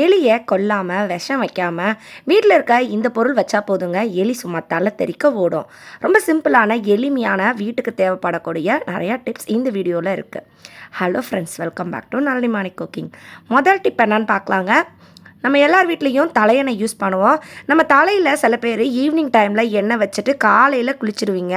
எலியை கொல்லாமல் விஷம் வைக்காமல் வீட்டில் இருக்க இந்த பொருள் வச்சா போதுங்க. எலி சும்மா தலை தெறிக்க ஓடும். ரொம்ப சிம்பிளான எளிமையான வீட்டுக்கு தேவைப்படக்கூடிய நிறையா டிப்ஸ் இந்த வீடியோவில் இருக்குது hello friends welcome back to Nalinimani cooking முதல் டிப் என்னன்னு பார்க்கலாங்க. நம்ம எல்லார் வீட்லேயும் தலையணை யூஸ் பண்ணுவோம். நம்ம தலையில் சில பேர் ஈவினிங் டைமில் எண்ணெய் வச்சுட்டு காலையில் குளிச்சிடுவீங்க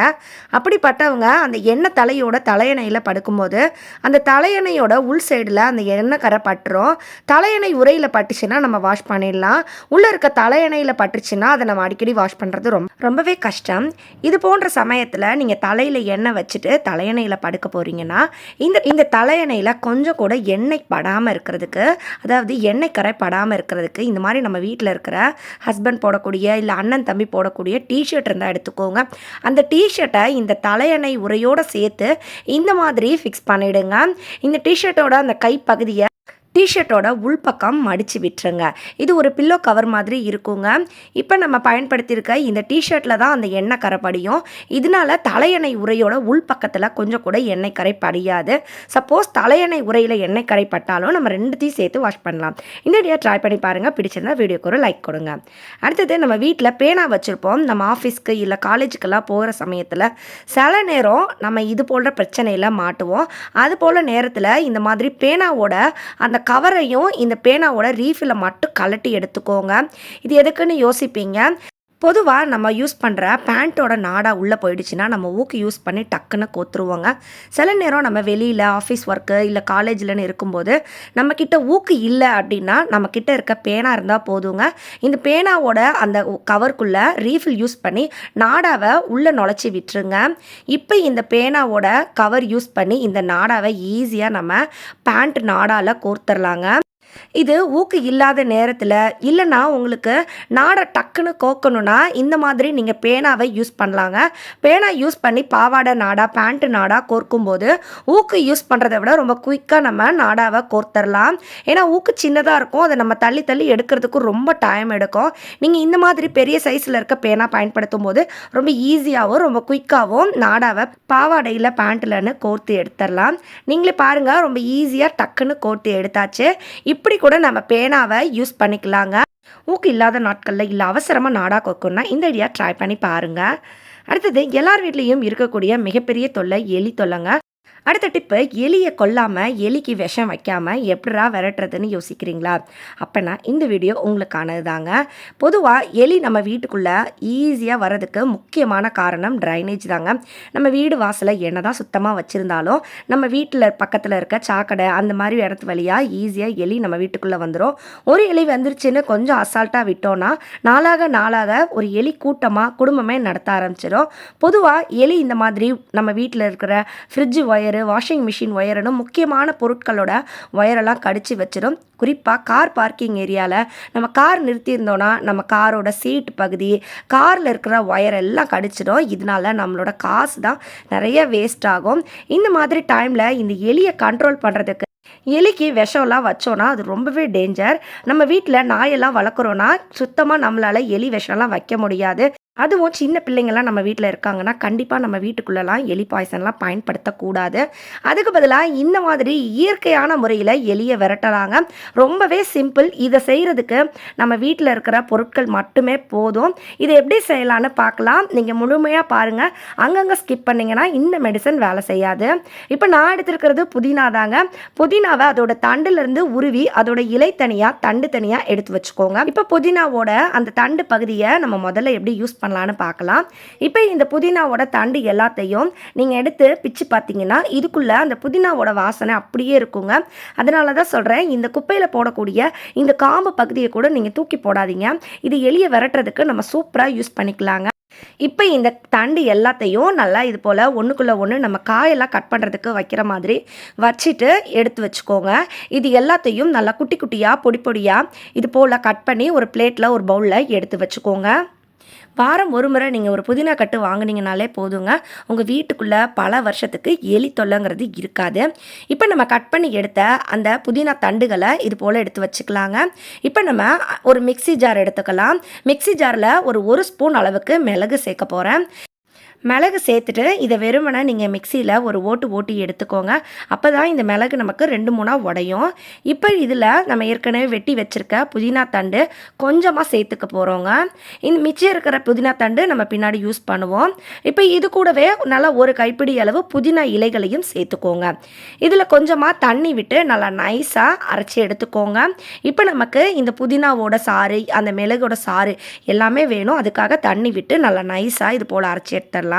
அப்படிப்பட்டவங்க அந்த எண்ணெய் தலையோட தலையணையில் படுக்கும்போது அந்த தலையணையோட உள் சைடில் அந்த எண்ணெய் கரை பட்டுரும். தலையணை உரையில் பட்டுச்சுன்னா நம்ம வாஷ் பண்ணிடலாம். உள்ளே இருக்க தலையணையில் பட்டுச்சுன்னா அதை நம்ம அடிக்கடி வாஷ் பண்ணுறது ரொம்ப ரொம்பவே கஷ்டம். இது போன்ற சமயத்தில் நீங்கள் தலையில் எண்ணெய் வச்சுட்டு தலையணையில் படுக்க போகிறீங்கன்னா இந்த இந்த தலையணையில் கொஞ்சம் கூட எண்ணெய் படாமல் இருக்கிறதுக்கு அதாவது எண்ணெய் கரை படாமல் இருக்கிறதுக்கு இந்த மாதிரி நம்ம வீட்டில் இருக்கிற ஹஸ்பண்ட் போடக்கூடிய இல்லை அண்ணன் தம்பி போடக்கூடிய டிஷர்ட் இருந்தால் எடுத்துக்கோங்க. அந்த டிஷர்ட்டை இந்த தலையணை உரையோடு சேர்த்து இந்த மாதிரி ஃபிக்ஸ் பண்ணிவிடுங்க இந்த டிஷர்ட்டோட அந்த கைப்பகுதியை டிஷர்ட்டோட உள்பக்கம் மடித்து விட்டுருங்க. இது ஒரு பில்லோ கவர் மாதிரி இருக்குங்க. இப்போ நம்ம பயன்படுத்தியிருக்க இந்த டிஷர்ட்டில் தான் அந்த எண்ணெய் கரை படியும் இதனால தலையணை உரையோட உள்பக்கத்தில் கொஞ்சம் கூட எண்ணெய் கரை படியாது சப்போஸ் தலையணை உரையில் எண்ணெய் கரை பட்டாலும் நம்ம ரெண்டுத்தையும் சேர்த்து வாஷ் பண்ணலாம். இந்த வீடியோ ட்ரை பண்ணி பாருங்கள் பிடிச்சிருந்தா வீடியோக்கு ஒரு லைக் கொடுங்க. அடுத்தது நம்ம வீட்டில் பேனா வச்சுருப்போம். நம்ம ஆஃபீஸ்க்கு இல்லை காலேஜுக்கெல்லாம் போகிற சமயத்தில் சில நேரம் நம்ம இது போன்ற பிரச்சனையில் மாட்டுவோம். அது போல் நேரத்தில் இந்த மாதிரி பேனாவோட அந்த கவரையும் இந்த பேனாவோட ரீஃபிலை மட்டும் கலட்டி எடுத்துக்கோங்க. இது எதுக்குன்னு யோசிப்பீங்க? பொதுவாக நம்ம யூஸ் பண்ணுற பேண்ட்டோட நாடாக உள்ளே போயிடுச்சுன்னா நம்ம ஊக்கு யூஸ் பண்ணி டக்குன்னு கோத்துருவோங்க. சில நேரம் நம்ம வெளியில் ஆஃபீஸ் ஒர்க்கு இல்லை காலேஜில்னு இருக்கும்போது நம்மக்கிட்ட ஊக்கு இல்லை அப்படின்னா நம்மக்கிட்ட இருக்க பேனா இருந்தால் போதுங்க. இந்த பேனாவோட அந்த கவருக்குள்ளே ரீஃபில் யூஸ் பண்ணி நாடாவை உள்ளே நுழைச்சி விட்டுருங்க. இப்போ இந்த பேனாவோட கவர் யூஸ் பண்ணி இந்த நாடாவை ஈஸியாக நம்ம பேண்ட் நாடால் கோர்த்துடலாங்க இது ஊக்கு இல்லாத நேரத்தில் இல்லைன்னா உங்களுக்கு நாடை டக்குன்னு கோக்கணும்னா இந்த மாதிரி நீங்கள் பேனாவை யூஸ் பண்ணலாங்க. பேனா யூஸ் பண்ணி பாவாடை நாடா பேண்ட்டு நாடா கோர்க்கும்போது ஊக்கு யூஸ் பண்ணுறதை விட ரொம்ப குயிக்காக நம்ம நாடாவை கோர்த்தரலாம். ஏன்னா ஊக்கு சின்னதாக இருக்கும். அதை நம்ம தள்ளி தள்ளி எடுக்கிறதுக்கு ரொம்ப டைம் எடுக்கும். நீங்கள் இந்த மாதிரி பெரிய சைஸில் இருக்க பேனா பயன்படுத்தும் போது ரொம்ப ஈஸியாகவும் ரொம்ப குயிக்காகவும் நாடாவை பாவாடையில் பேண்ட்டில்னு கோர்த்து எடுத்துடலாம் நீங்களே பாருங்கள் ரொம்ப ஈஸியாக டக்குன்னு கோர்த்து எடுத்தாச்சு. இப்படி கூட நம்ம பேனாவை யூஸ் பண்ணிக்கலாங்க. ஊக்கு இல்லாத நாட்களில் இல்லை அவசரமாக நாடா கொக்குன்னா இந்த ஐடியா ட்ரை பண்ணி பாருங்கள் அடுத்தது எல்லார் வீட்லேயும் இருக்கக்கூடிய மிகப்பெரிய தொல்லை எலி தொல்லைங்க. அடுத்த டிப்பு எலியை கொல்லாமல் எலிக்கு விஷம் வைக்காமல் எப்படிரா விரட்டுறதுன்னு யோசிக்கிறீங்களா? அப்போனா இந்த வீடியோ உங்களுக்கானது தாங்க பொதுவாக எலி நம்ம வீட்டுக்குள்ளே ஈஸியாக வர்றதுக்கு முக்கியமான காரணம் ட்ரைனேஜ் தாங்க. நம்ம வீடு வாசலை என்ன தான் சுத்தமாக வச்சுருந்தாலும் நம்ம வீட்டில் பக்கத்தில் இருக்க சாக்கடை அந்த மாதிரி இடத்து வழியாக ஈஸியாக எலி நம்ம வீட்டுக்குள்ளே வந்துடும் ஒரு எலி வந்துருச்சுன்னு கொஞ்சம் அசால்ட்டாக விட்டோன்னா நாளாக நாளாக ஒரு எலி கூட்டமாக குடும்பமே நடத்த ஆரம்பிச்சிடும் பொதுவாக எலி இந்த மாதிரி நம்ம வீட்டில் இருக்கிற ஃப்ரிட்ஜ் ஒயர் வாஷிங் மிஷின் ஒயருன்னு முக்கியமான பொருட்களோட ஒயரெல்லாம் கடிச்சு வச்சிடும் குறிப்பாக கார் பார்க்கிங் ஏரியாவில் நம்ம கார் நிறுத்தியிருந்தோன்னா நம்ம காரோட சீட் பகுதி காரில் இருக்கிற ஒயர் எல்லாம் கடிச்சிடும். இதனால நம்மளோட காசு தான் நிறைய வேஸ்ட் ஆகும். இந்த மாதிரி டைமில் இந்த எலியை கண்ட்ரோல் பண்ணுறதுக்கு எலிக்கு விஷம்லாம் வச்சோன்னா அது ரொம்பவே டேஞ்சர் நம்ம வீட்டில் நாயெல்லாம் வளர்க்குறோன்னா சுத்தமாக நம்மளால் எலி விஷம்லாம் வைக்க முடியாது. அதுவும் சின்ன பிள்ளைங்கள்லாம் நம்ம வீட்டில் இருக்காங்கன்னா கண்டிப்பாக நம்ம வீட்டுக்குள்ளெல்லாம் எலி பாய்சன்லாம் பயன்படுத்தக்கூடாது. அதுக்கு பதிலாக இந்த மாதிரி இயற்கையான முறையில் எலியை விரட்டலாங்க. ரொம்பவே சிம்பிள். இதை செய்கிறதுக்கு நம்ம வீட்டில் இருக்கிற பொருட்கள் மட்டுமே போதும். இதை எப்படி செய்யலான்னு பார்க்கலாம். நீங்கள் முழுமையாக பாருங்கள் அங்கங்கே ஸ்கிப் பண்ணிங்கன்னா இந்த மெடிசன் வேலை செய்யாது. இப்போ நான் எடுத்துருக்கிறது புதினா தாங்க. புதினாவை அதோட தண்டுலேருந்து உருவி அதோட இலை தனியாக தண்டு தனியாக எடுத்து வச்சுக்கோங்க. இப்போ புதினாவோட அந்த தண்டு பகுதியை நம்ம முதல்ல எப்படி யூஸ் பண்ணலான்னு பார்க்கலாம். இப்போ இந்த புதினாவோட தண்டு எல்லாத்தையும் நீங்கள் எடுத்து பிச்சு பார்த்தீங்கன்னா இதுக்குள்ளே அந்த புதினாவோட வாசனை அப்படியே இருக்குங்க. அதனால தான் சொல்கிறேன் இந்த குப்பையில் போடக்கூடிய இந்த காம்பு பகுதியை கூட நீங்கள் தூக்கி போடாதீங்க. இது எளிய விரட்டுறதுக்கு நம்ம சூப்பராக யூஸ் பண்ணிக்கலாங்க. இப்போ இந்த தண்டு எல்லாத்தையும் நல்லா இது போல் ஒன்றுக்குள்ளே ஒன்று நம்ம காயெல்லாம் கட் பண்ணுறதுக்கு வைக்கிற மாதிரி வச்சுட்டு எடுத்து வச்சுக்கோங்க. இது எல்லாத்தையும் நல்லா குட்டி குட்டியாக பொடி பொடியாக இது போல் கட் பண்ணி ஒரு பிளேட்டில் ஒரு பவுலில் எடுத்து வச்சுக்கோங்க. வாரம் ஒரு முறை நீங்கள் ஒரு புதினா கட்டு வாங்கினீங்கனாலே போதுங்க. உங்கள் வீட்டுக்குள்ளே பல வருஷத்துக்கு எலி தொல்லைங்கிறது இருக்காது. இப்போ நம்ம கட் பண்ணி எடுத்த அந்த புதினா தண்டுகளை இது போல் எடுத்து வச்சுக்கலாங்க. இப்போ நம்ம ஒரு மிக்ஸி ஜார் எடுத்துக்கலாம். மிக்ஸி ஜாரில் ஒரு ஒரு ஸ்பூன் அளவுக்கு மிளகு சேர்க்க போகிறேன் மிளகு சேர்த்துட்டு இதை வெறுமனை நீங்கள் மிக்சியில் ஒரு ஓட்டு ஓட்டி எடுத்துக்கோங்க. அப்போ தான் இந்த மிளகு நமக்கு ரெண்டு மூணாக உடையும். இப்போ இதில் நம்ம ஏற்கனவே வெட்டி வச்சுருக்க புதினா தண்டு கொஞ்சமாக சேர்த்துக்க போகிறோங்க. இந்த மிச்சம் இருக்கிற புதினா தண்டு நம்ம பின்னாடி யூஸ் பண்ணுவோம். இப்போ இது கூடவே நல்லா ஒரு கைப்பிடி அளவு புதினா இலைகளையும் சேர்த்துக்கோங்க. இதில் கொஞ்சமாக தண்ணி விட்டு நல்லா நைஸாக அரைச்சி எடுத்துக்கோங்க. இப்போ நமக்கு இந்த புதினாவோட சாறு அந்த மிளகோட சாறு எல்லாமே வேணும். அதுக்காக தண்ணி விட்டு நல்லா நைஸாக இது போல் அரைச்சி எடுத்துடலாம்.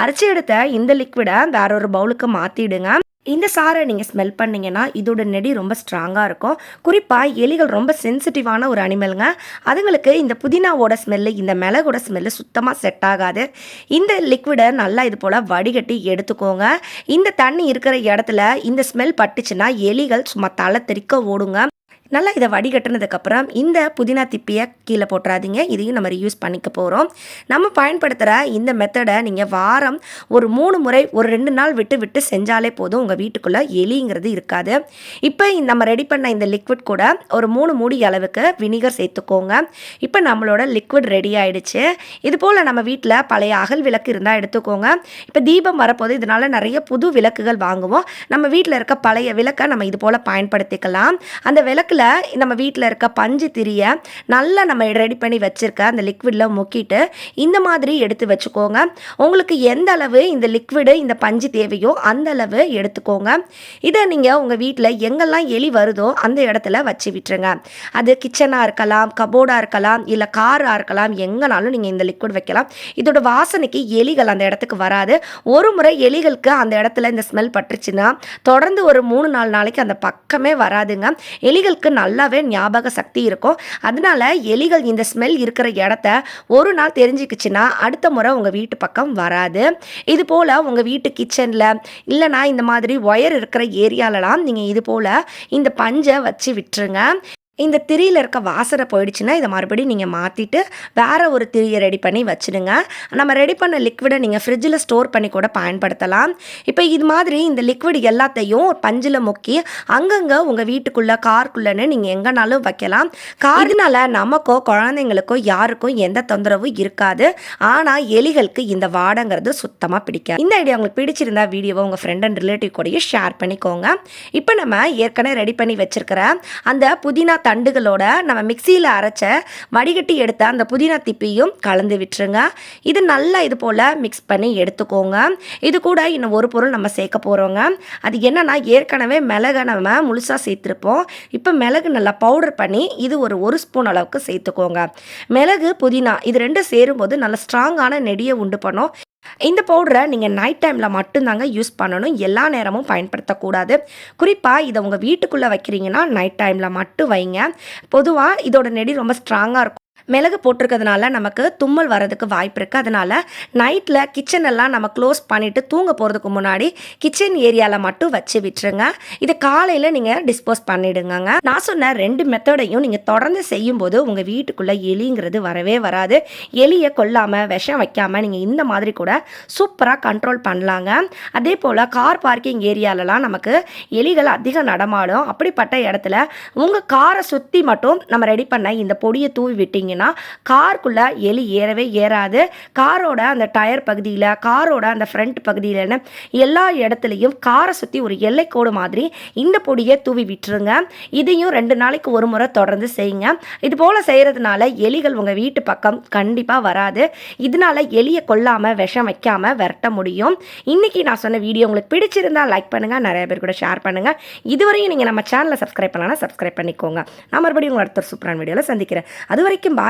அரைச்சி எடுத்த இந்த லிக்விடை வேற ஒரு பவுலுக்கு மாற்றிடுங்க இந்த சாரை நீங்கள் ஸ்மெல் பண்ணீங்கன்னா இதோட நெடி ரொம்ப ஸ்ட்ராங்காக இருக்கும். குறிப்பாக எலிகள் ரொம்ப சென்சிட்டிவான ஒரு அனிமலுங்க அதுங்களுக்கு இந்த புதினாவோட ஸ்மெல்லு இந்த மிளகோட ஸ்மெல்லு சுத்தமாக செட் ஆகாது. இந்த லிக்விடை நல்லா இது போல் வடிகட்டி எடுத்துக்கோங்க. இந்த தண்ணி இருக்கிற இடத்துல இந்த ஸ்மெல் பட்டுச்சுன்னா எலிகள் சும்மா தலை தெறிக்க ஓடுங்க. நல்லா இதை வடிகட்டினதுக்கப்புறம் இந்த புதினா திப்பியை கீழே போட்டுறாதீங்க. இதையும் நம்ம யூஸ் பண்ணிக்க போகிறோம் நம்ம பயன்படுத்துகிற இந்த மெத்தடை நீங்கள் வாரம் ஒரு மூணு முறை ஒரு ரெண்டு நாள் விட்டு விட்டு செஞ்சாலே போதும். உங்கள் வீட்டுக்குள்ளே எலிங்கிறது இருக்காது. இப்போ நம்ம ரெடி பண்ண இந்த லிக்விட் கூட ஒரு மூணு மூடி அளவுக்கு வினிகர் சேர்த்துக்கோங்க. இப்போ நம்மளோட லிக்விட் ரெடி ஆகிடுச்சு இது போல் நம்ம வீட்டில் பழைய அகல் விளக்கு இருந்தால் எடுத்துக்கோங்க. இப்போ தீபம் வரப்போது இதனால் நிறைய புது விளக்குகள் வாங்குவோம். நம்ம வீட்டில் இருக்க பழைய விளக்கை நம்ம இது போல் பயன்படுத்திக்கலாம். அந்த விளக்கில் நம்ம வீட்டில் இருக்க பஞ்சு திரியை நல்லா நம்ம ரெடி பண்ணி வச்சுருக்க அந்த லிக்விடில் முக்கிட்டு இந்த மாதிரி எடுத்து வச்சுக்கோங்க. உங்களுக்கு எந்த அளவு இந்த லிக்விடு இந்த பஞ்சு தேவையோ அந்த அளவு எடுத்துக்கோங்க. இதை நீங்கள் உங்கள் வீட்டில் எங்கெல்லாம் எலி வருதோ அந்த இடத்துல வச்சு விட்டுருங்க. அது கிச்சனாக இருக்கலாம் கபோர்டாக இருக்கலாம் இல்லை காராக இருக்கலாம் எங்கேனாலும் நீங்கள் இந்த லிக்விட் வைக்கலாம். இதோட வாசனைக்கு எலிகள் அந்த இடத்துக்கு வராது. ஒரு முறை எலிகளுக்கு அந்த இடத்துல இந்த ஸ்மெல் பட்டுருச்சுன்னா தொடர்ந்து ஒரு மூணு நாலு நாளைக்கு அந்த பக்கமே வராதுங்க. எலிகளுக்கு நல்லாவே ஞாபக சக்தி இருக்கும். அதனால எலிகள் இந்த ஸ்மெல் இருக்கிற இடத்த ஒரு நாள் தெரிஞ்சுக்கிச்சுன்னா அடுத்த முறை உங்கள் வீட்டு பக்கம் வராது. இது போல் உங்கள் வீட்டு கிச்சனில் இல்லைனா இந்த மாதிரி ஒயர் இருக்கிற ஏரியாலலாம் நீங்கள் இது போல் இந்த பஞ்சை வச்சு விட்டுருங்க. இந்த திரியில் இருக்க வாசனை போயிடுச்சுன்னா இதை மறுபடியும் நீங்கள் மாற்றிட்டு வேறு ஒரு திரியை ரெடி பண்ணி வச்சுடுங்க. நம்ம ரெடி பண்ண லிக்விடை நீங்கள் ஃப்ரிட்ஜில் ஸ்டோர் பண்ணி கூட பயன்படுத்தலாம். இப்போ இது மாதிரி இந்த லிக்விட் எல்லாத்தையும் ஒரு பஞ்சில் முக்கி அங்கங்கே உங்கள் வீட்டுக்குள்ளே கார்க்குள்ளேன்னு நீங்கள் எங்கேனாலும் வைக்கலாம். கார்னால நமக்கோ குழந்தைங்களுக்கோ யாருக்கும் எந்த தொந்தரவும் இருக்காது. ஆனால் எலிகளுக்கு இந்த வாடங்கிறது சுத்தமாக பிடிக்காது. இந்த ஐடியா உங்களுக்கு பிடிச்சிருந்தா வீடியோவை உங்கள் ஃப்ரெண்ட் அண்ட் ரிலேட்டிவ் கூடயும் ஷேர் பண்ணிக்கோங்க. இப்போ நம்ம ஏற்கனவே ரெடி பண்ணி வச்சிருக்கிற அந்த புதினா தண்டுகளோட நம்ம மிக்சியில் அரைச்ச வடிகட்டி எடுத்த அந்த புதினா திப்பியும் கலந்து விட்டுருங்க. இது நல்லா இது போல் மிக்ஸ் பண்ணி எடுத்துக்கோங்க. இது கூட இன்னும் ஒரு பொருள் நம்ம சேர்க்க போகிறோங்க அது என்னென்னா ஏற்கனவே மிளகை நம்ம முழுசாக சேர்த்துருப்போம். இப்போ மிளகு நல்லா பவுடர் பண்ணி இது ஒரு ஒரு ஸ்பூன் அளவுக்கு சேர்த்துக்கோங்க. மிளகு புதினா இது ரெண்டும் சேரும்போது நல்ல ஸ்ட்ராங்கான நெடியை உண்டு பண்ணும். இந்த பவுடரை நீங்கள் நைட் டைமில் மட்டும்தாங்க யூஸ் பண்ணணும். எல்லா நேரமும் பயன்படுத்தக்கூடாது. குறிப்பாக இதை உங்கள் வீட்டுக்குள்ளே வைக்கிறீங்கன்னா நைட் டைமில் மட்டும் வைங்க. பொதுவாக இதோட நெடி ரொம்ப ஸ்ட்ராங்காக இருக்கும். மிளகு போட்டிருக்கிறதுனால நமக்கு தும்மல் வரதுக்கு வாய்ப்பு இருக்குது அதனால் நைட்டில் கிச்சன் எல்லாம் நம்ம க்ளோஸ் பண்ணிவிட்டு தூங்க போகிறதுக்கு முன்னாடி கிச்சன் ஏரியாவில் மட்டும் வச்சு விட்டுருங்க. இதை காலையில் நீங்கள் டிஸ்போஸ் பண்ணிவிடுங்க நான் சொன்ன ரெண்டு மெத்தடையும் நீங்கள் தொடர்ந்து செய்யும்போது உங்கள் வீட்டுக்குள்ளே எலிங்கிறது வரவே வராது. எலியை கொல்லாமல் விஷம் வைக்காமல் நீங்கள் இந்த மாதிரி கூட சூப்பராக கண்ட்ரோல் பண்ணலாங்க. அதே போல் கார் பார்க்கிங் ஏரியாலலாம் நமக்கு எலிகள் அதிகம் நடமாடும். அப்படிப்பட்ட இடத்துல உங்கள் காரை சுற்றி மட்டும் நம்ம ரெடி பண்ண இந்த பொடியை தூவி விட்டிங்கன்னா காருக்குள்ளே எலி ஏறவே ஏறாது. காரோட அந்த டயர் பகுதியில் காரோட அந்த ஃப்ரண்ட் பகுதியிலன்னு எல்லா இடத்துலையும் காரை சுற்றி ஒரு எல்லைக்கோடு மாதிரி இந்த பொடியை தூவி விட்டுருங்க. இதையும் ரெண்டு நாளைக்கு ஒரு முறை தொடர்ந்து செய்யுங்க. இது போல் செய்கிறதுனால எலிகள் உங்கள் வீட்டு பக்கம் கண்டிப்பாக வராது. இதனால எலியை கொல்லாமல் விஷம் வைக்காமல் விரட்ட முடியும். இன்றைக்கி நான் சொன்ன வீடியோ உங்களுக்கு பிடிச்சிருந்தா லைக் பண்ணுங்கள் நிறைய பேர் கூட ஷேர் பண்ணுங்கள் இதுவரையும் நீங்கள் நம்ம சேனலை சப்ஸ்கிரைப் பண்ணலாம் சப்ஸ்கிரைப் பண்ணிக்கோங்க. நான் மறுபடியும் உங்களை அடுத்த சூப்பரான வீடியோவில் சந்திக்கிறேன். அது வரைக்கும் பாய்